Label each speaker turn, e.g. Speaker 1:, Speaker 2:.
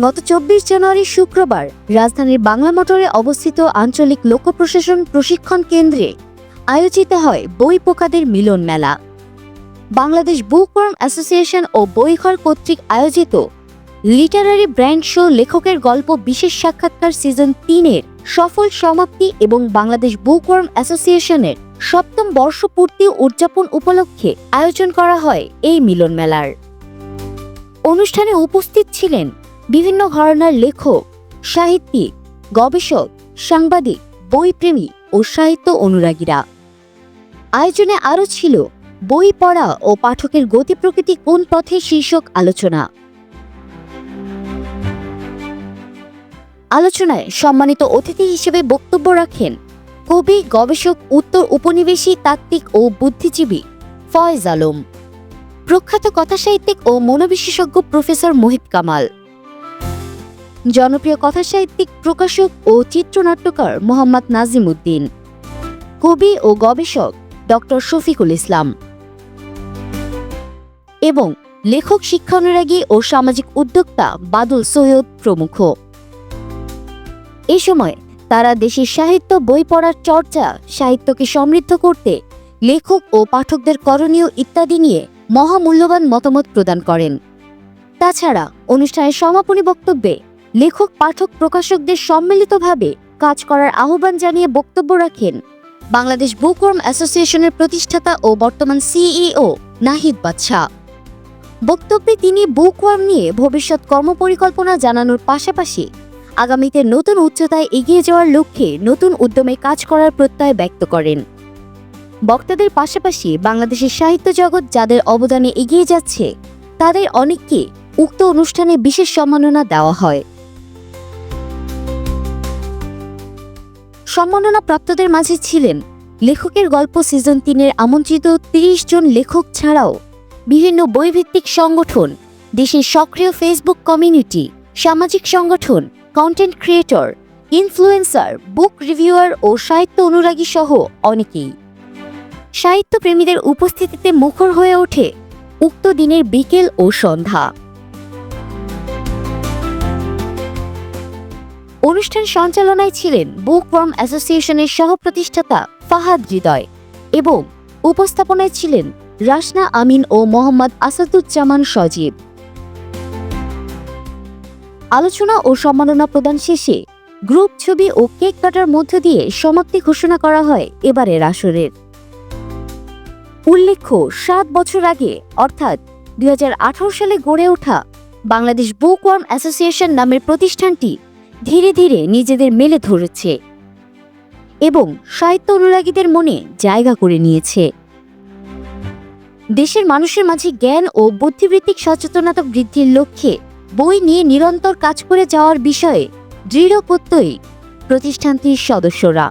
Speaker 1: গত চব্বিশ জানুয়ারি শুক্রবার রাজধানীর বাংলা মোটরে অবস্থিত আঞ্চলিক লোক প্রশাসন প্রশিক্ষণ কেন্দ্রে আয়োজিত হয় বই পোকাদের মিলন মেলা। বাংলাদেশ বুকওয়ার্ম অ্যাসোসিয়েশন ও বইঘর কর্তৃক আয়োজিত লিটারারি ব্র্যান্ড শো লেখকের গল্প বিশেষ সাক্ষাৎকার সিজন তিনের সফল সমাপ্তি এবং বাংলাদেশ বুকওয়ার্ম অ্যাসোসিয়েশনের সপ্তম বর্ষপূর্তি উদযাপন উপলক্ষে আয়োজন করা হয় এই মিলন মেলার। অনুষ্ঠানে উপস্থিত ছিলেন বিভিন্ন ঘরানার লেখক, সাহিত্যিক, গবেষক, সাংবাদিক, বইপ্রেমী ও সাহিত্য অনুরাগীরা। আয়োজনে আরও ছিল বই পড়া ও পাঠকের গতি প্রকৃতি কোন পথে শীর্ষক আলোচনা। আলোচনায় সম্মানিত অতিথি হিসেবে বক্তব্য রাখেন কবি, গবেষক, উত্তর উপনিবেশী, তাত্ত্বিক ও বুদ্ধিজীবী ফয়েজ আলম। প্রখ্যাত কথাসাহিত্যিক ও মনোবিশেষজ্ঞ প্রফেসর মোহিত কামাল। জনপ্রিয় কথাসাহিত্যিক, প্রকাশক ও চিত্রনাট্যকার মোহাম্মদ নাজিম উদ্দিন কবি ও গবেষক ডক্টর শফিকুল ইসলাম এবং লেখক, শিক্ষানুরাগী ও সামাজিক উদ্যোক্তা বাদুল সৈয়দ প্রমুখ। এ সময় তারা দেশের সাহিত্য, বই পড়ার চর্চা, সাহিত্যকে সমৃদ্ধ করতে লেখক ও পাঠকদের করণীয় ইত্যাদি নিয়ে মহামূল্যবান মতামত প্রদান করেন। তাছাড়া অনুষ্ঠানের সমাপনী বক্তব্যে লেখক, পাঠক, প্রকাশকদের সম্মিলিতভাবে কাজ করার আহ্বান জানিয়ে বক্তব্য রাখেন। বাংলাদেশ বুকওয়ার্ম অ্যাসোসিয়েশনের প্রতিষ্ঠাতা ও বর্তমান সিইও নাহিদ বাদশা। বক্তব্যে তিনি বুকওয়ার্ম নিয়ে ভবিষ্যৎ কর্মপরিকল্পনা জানানোর পাশাপাশি আগামীতে নতুন উচ্চতায় এগিয়ে যাওয়ার লক্ষ্যে নতুন উদ্যমে কাজ করার প্রত্যয় ব্যক্ত করেন। বক্তাদের পাশাপাশি বাংলাদেশের সাহিত্য জগৎ যাদের অবদানে এগিয়ে যাচ্ছে, তাদের অনেককে উক্ত অনুষ্ঠানে বিশেষ সম্মাননা দেওয়া হয়। সম্মাননা প্রাপ্তদের মাঝে ছিলেন। লেখকের গল্প সিজন তিনের আমন্ত্রিত তিরিশ জন লেখক ছাড়াও বিভিন্ন বইভিত্তিক সংগঠন, দেশের সক্রিয় ফেসবুক কমিউনিটি সামাজিক সংগঠন content creator influencer book reviewer ও সাহিত্য অনুরাগী সহ অনেকেই। সাহিত্যপ্রেমীদের উপস্থিতিতে মুখর হয়ে ওঠে উক্ত দিনের বিকেল ও সন্ধ্যা। অনুষ্ঠান সঞ্চালনায় ছিলেন বুকওয়ার্ম অ্যাসোসিয়েশনের সহ প্রতিষ্ঠাতা ফাহাদ হৃদয় এবং উপস্থাপনায় ছিলেন রাসনা আমিন ও মোহাম্মদ আসাদুজ্জামান সজীব। আলোচনা ও সম্মাননা প্রদান শেষে গ্রুপ ছবি ও কেক কাটার মধ্য দিয়ে সমাপ্তি ঘোষণা করা হয় এবারের আসরের। উল্লেখ্য, সাত বছর আগে, অর্থাৎ দুই হাজার আঠারো সালে গড়ে ওঠা বাংলাদেশ বুকওয়ার্ম অ্যাসোসিয়েশন নামের প্রতিষ্ঠানটি ধীরে ধীরে নিজেদের মেলে ধরেছে এবং সাহিত্য অনুরাগীদের মনে জায়গা করে নিয়েছে। দেশের মানুষের মাঝে জ্ঞান ও বুদ্ধিবৃত্তিক সচেতনতা বৃদ্ধির লক্ষ্যে বই নিয়ে নিরন্তর কাজ করে যাওয়ার বিষয়ে দৃঢ় প্রত্যয়ী প্রতিষ্ঠানটির সদস্যরা।